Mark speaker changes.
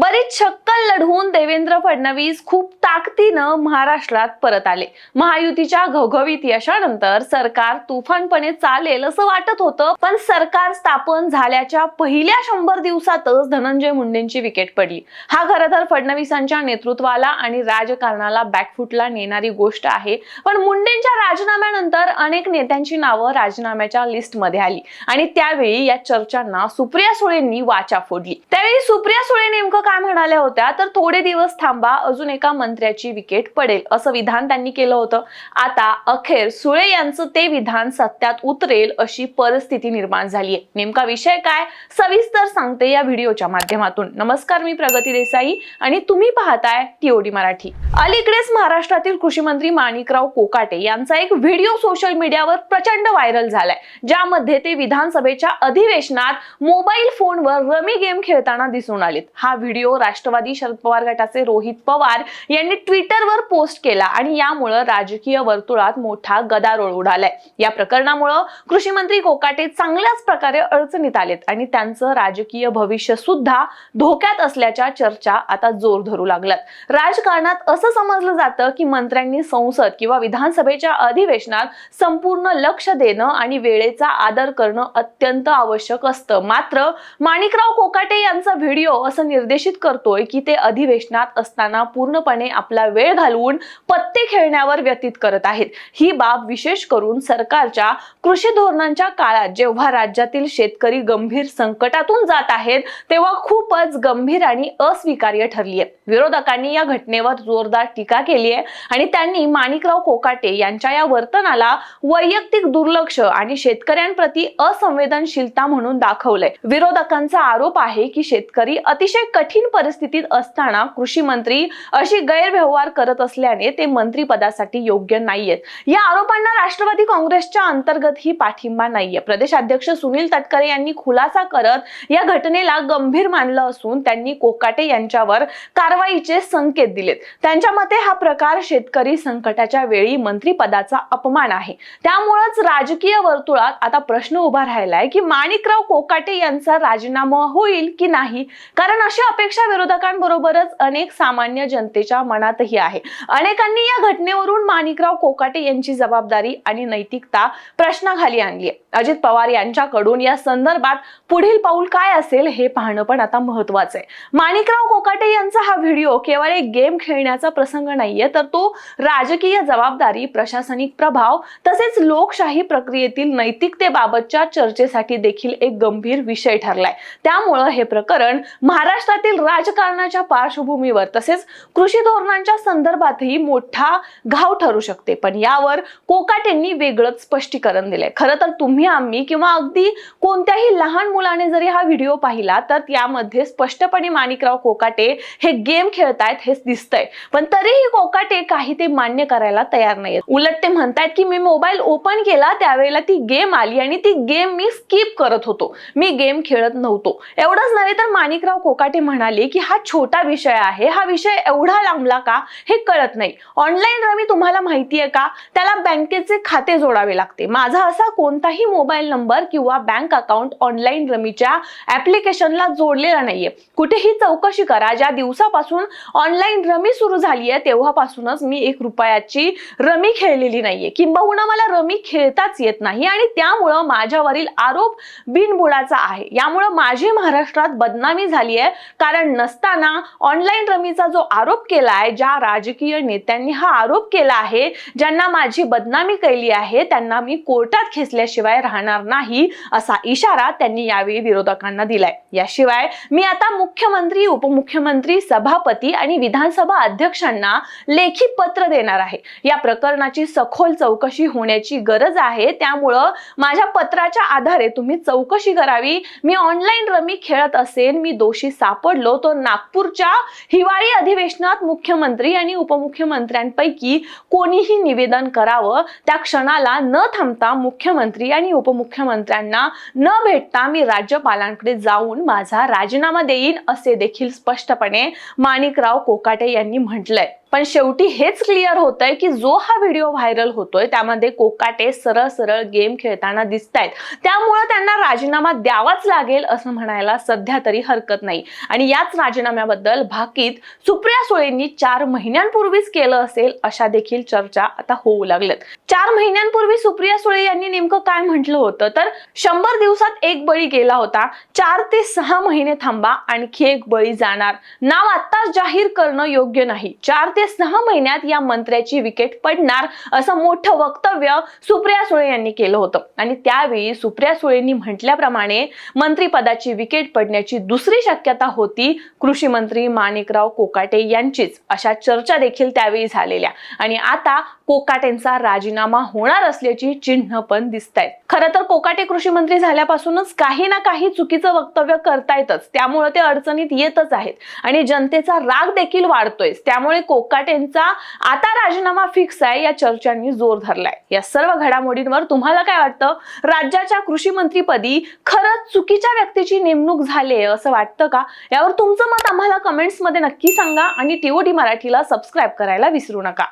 Speaker 1: बरीच शक्कल लढवून देवेंद्र फडणवीस खूप ताकदीनं महाराष्ट्रात परत आले. महायुतीच्या घवघवीत यशानंतर सरकार तुफानपणे चालेल असं वाटत होतं पण सरकार स्थापन झाल्याच्या पहिल्या शंभर दिवसातच धनंजय मुंडेंची विकेट पडली. हा खरं तर फडणवीसांच्या नेतृत्वाला आणि राजकारणाला बॅकफुटला नेणारी गोष्ट आहे. पण मुंडेंच्या राजीनाम्यानंतर अनेक नेत्यांची नावं राजीनाम्याच्या लिस्टमध्ये आली आणि त्यावेळी या चर्चांना सुप्रिया सुळेंनी वाचा फोडली. त्यावेळी सुप्रिया सुळे नेमकं काय म्हणाल्या होत्या? तर थोडे दिवस थांबा अजून एका मंत्र्याची विकेट पडेल असं विधान त्यांनी केलं होतं. आता अखेर सुळे यांचं ते विधान सत्यात उतरेल अशी परिस्थिती निर्माण झाली आहे नेमका विषय काय? सविस्तर सांगते या व्हिडिओच्या माध्यमातून. नमस्कार मी प्रगती देसाई आणि तुम्ही पाहताय टीओडी मराठी. अलीकडेच महाराष्ट्रातील कृषी मंत्री माणिकराव कोकाटे यांचा एक व्हिडिओ सोशल मीडियावर प्रचंड व्हायरल झालाय ज्यामध्ये ते विधानसभेच्या अधिवेशनात मोबाईल फोनवर रमी गेम खेळताना दिसून आलेत. हा व्हिडिओ राष्ट्रवादी शरद पवार गटाचे रोहित पवार यांनी ट्विटरवर पोस्ट केला आणि यामुळं राजकीय वर्तुळात मोठा गदारोळ उडालाय. या प्रकरणामुळं कृषी मंत्री कोकाटे चांगल्याच प्रकारे अडचणीत आलेत आणि त्यांचं राजकीय भविष्य सुद्धा धोक्यात असल्याच्या चर्चा आता जोर धरू लागल्यात. राजकारणात असं समजलं जातं की मंत्र्यांनी संसद किंवा विधानसभेच्या अधिवेशनात संपूर्ण लक्ष देणं आणि वेळेचा आदर करणं अत्यंत आवश्यक असतं. मात्र माणिकराव कोकाटे यांचा व्हिडिओ असं निर्देश निर्देशित करतोय की ते अधिवेशनात असताना पूर्णपणे आपला वेळ घालवून पत्ते खेळण्यावर व्यतीत करत आहेत. ही बाब विशेष करून सरकारच्या कृषी धोरणांच्या काळात जेव्हा राज्यातील शेतकरी गंभीर संकटातून जात आहेत तेव्हा खूपच गंभीर आणि अस्वीकार्य ठरली आहे विरोधकांनी या घटनेवर जोरदार टीका केली आहे आणि त्यांनी माणिकराव कोकाटे यांच्या या वर्तनाला वैयक्तिक दुर्लक्ष आणि शेतकऱ्यांप्रती असंवेदनशीलता म्हणून दाखवलंय. विरोधकांचा आरोप आहे की शेतकरी अतिशय कठीण परिस्थितीत असताना कृषी मंत्री अशी गैरव्यवहार करत असल्याने ते मंत्री पदासाठी योग्य नाहीयेत. या आरोपांना राष्ट्रवादी काँग्रेसच्या अंतर्गत ही पाठिंबा नाहीये. प्रदेशाध्यक्ष सुनील तटकरे यांनी खुलासा करत या घटनेला गंभीर मानलं असून त्यांनी कोकाटे यांच्यावर कारवाईचे संकेत दिलेत. त्यांच्या मते हा प्रकार शेतकरी संकटाच्या वेळी मंत्रीपदाचा अपमान आहे. त्यामुळेच राजकीय वर्तुळात आता प्रश्न उभा राहिलाय की माणिकराव कोकाटे यांचा राजीनामा होईल की नाही? कारण अशी अपेक्षा विरोधकांबरोबरच अनेक सामान्य जनतेच्या मनातही आहे. अनेकांनी या घटनेवरून माणिकराव कोकाटे यांची जबाबदारी आणि नैतिकता प्रश्नाखाली आणली अजित पवार यांच्याकडून या संदर्भात पुढील पाऊल काय असेल हे पाहणं पण आता महत्वाचं आहे. माणिकराव कोकाटे यांचा हा व्हिडिओ केवळ एक गेम खेळण्याचा प्रसंग नाहीये तर तो राजकीय जबाबदारी प्रशासनिक प्रभाव तसेच लोकशाही प्रक्रियेतील नैतिकतेबाबतच्या चर्चेसाठी देखील एक गंभीर विषय ठरलाय. त्यामुळं हे प्रकरण महाराष्ट्रातील राजकारणाच्या पार्श्वभूमीवर तसेच कृषी धोरणांच्या संदर्भातही मोठा घाव ठरू शकते. पण यावर कोकाटेंनी वेगळंच स्पष्टीकरण दिलंय. खरं तर तुम्ही आम्ही किंवा अगदी कोणत्याही लहान मुलाने जरी हा व्हिडिओ पाहिला तर यामध्ये स्पष्टपणे माणिकराव कोकाटे हे गेम खेळतायत हे दिसतंय. पण तरीही कोकाटे काही ते मान्य करायला तयार नाहीत उलट ते म्हणतायत की मी मोबाईल ओपन केला त्यावेळेला ती गेम आली आणि ती गेम मी स्किप करत होतो. मी गेम खेळत नव्हतो. एवढंच नव्हे तर माणिकराव कोकाटे म्हणाले की हा छोटा विषय आहे हा विषय एवढा लांबला का हे कळत नाही. ऑनलाईन रमी तुम्हाला माहितीये का? त्याला बँकेचे खाते जोडावे लागते. माझा असा कोणताही मोबाईल नंबर किंवा बँक अकाउंट ऑनलाईन रमीच्या ऍप्लिकेशनला जोडलेला नाहीये. कुठेही चौकशी करा. ज्या दिवसापासून ऑनलाईन रमी सुरू झाली आहे तेव्हापासूनच मी एक रुपयाची रमी खेळलेली नाहीये. किंबहुना मला रमी खेळताच येत नाही आणि त्यामुळं माझ्यावरील आरोप बिनबुडाचा आहे. यामुळं माझी महाराष्ट्रात बदनामी झाली आहे कारण नसताना ऑनलाईन रमीचा जो आरोप केला आहे ज्या राजकीय नेत्यांनी हा आरोप केला आहे ज्यांना माझी बदनामी केली आहे त्यांना मी कोर्टात खेचल्याशिवाय राहणार नाही असा इशारा त्यांनी यावेळी विरोधकांना दिलाय. याशिवाय मी आता मुख्यमंत्री उपमुख्यमंत्री सभापती आणि विधानसभा अध्यक्षांना लेखी पत्र देणार आहे. या प्रकरणाची सखोल चौकशी होण्याची गरज आहे. त्यामुळं माझ्या पत्राच्या आधारे तुम्ही चौकशी करावी. मी ऑनलाईन रमी खेळत असेल मी दोषी सापडलो तो नागपूरच्या हिवाळी अधिवेशनात मुख्यमंत्री आणि उपमुख्यमंत्र्यांपैकी कोणीही निवेदन करावं त्या क्षणाला न थांबता मुख्यमंत्री आणि उपमुख्यमंत्र्यांना न भेटता मी राज्यपालांकडे जाऊन माझा राजीनामा देईन असे देखील स्पष्टपणे माणिकराव कोकाटे यांनी म्हटलंय. पण शेवटी हेच क्लिअर होतंय की जो हा व्हिडिओ व्हायरल होतोय त्यामध्ये कोकाटे सरळ सरळ गेम खेळताना दिसत आहेत त्यामुळे त्यांना राजीनामा द्यावाच लागेल असं म्हणायला सध्या तरी हरकत नाही. आणि याच राजीनाम्याबद्दल भाकीत सुप्रिया सुळेंनी चार महिन्यांपूर्वीच केलं असेल अशा देखील चर्चा आता होऊ लागल्यात. चार महिन्यांपूर्वी सुप्रिया सुळे यांनी नेमकं काय म्हटलं होतं? तर शंभर दिवसात एक बळी गेला होता. चार ते सहा महिने थांबा आणखी एक बळी जाणार. नाव आत्ताच जाहीर करणं योग्य नाही. चार ते सहा महिन्यात या मंत्र्याची विकेट पडणार असं मोठं वक्तव्य सुप्रिया सुळे यांनी केलं होतं. आणि त्यावेळी सुप्रिया सुळेंनी म्हटल्याप्रमाणे मंत्रीपदाची विकेट पडण्याची दुसरी शक्यता होती कृषी मंत्री माणिकराव कोकाटे यांचीच. अशा चर्चा देखील त्यावेळी झालेल्या. आणि आता कोकाटेंचा राजीनामा होणार असल्याची चिन्ह पण दिसत आहेत खरं तर कोकाटे कृषी मंत्री झाल्यापासूनच काही ना काही चुकीचं वक्तव्य करतायतच. त्यामुळे ते अडचणीत येतच आहेत. आणि जनतेचा राग देखील वाढतोय. त्यामुळे कोकाटेंचा आता राजीनामा फिक्स आहे. या चर्चांनी जोर धरलाय. या सर्व घडामोडींवर तुम्हाला काय वाटतं? राज्याच्या कृषी मंत्रीपदी खरंच चुकीच्या व्यक्तीची नेमणूक झाली आहे असं वाटतं का? यावर तुमचं मत आम्हाला कमेंट्समध्ये नक्की सांगा आणि टीओटी मराठीला सबस्क्राईब करायला विसरू नका.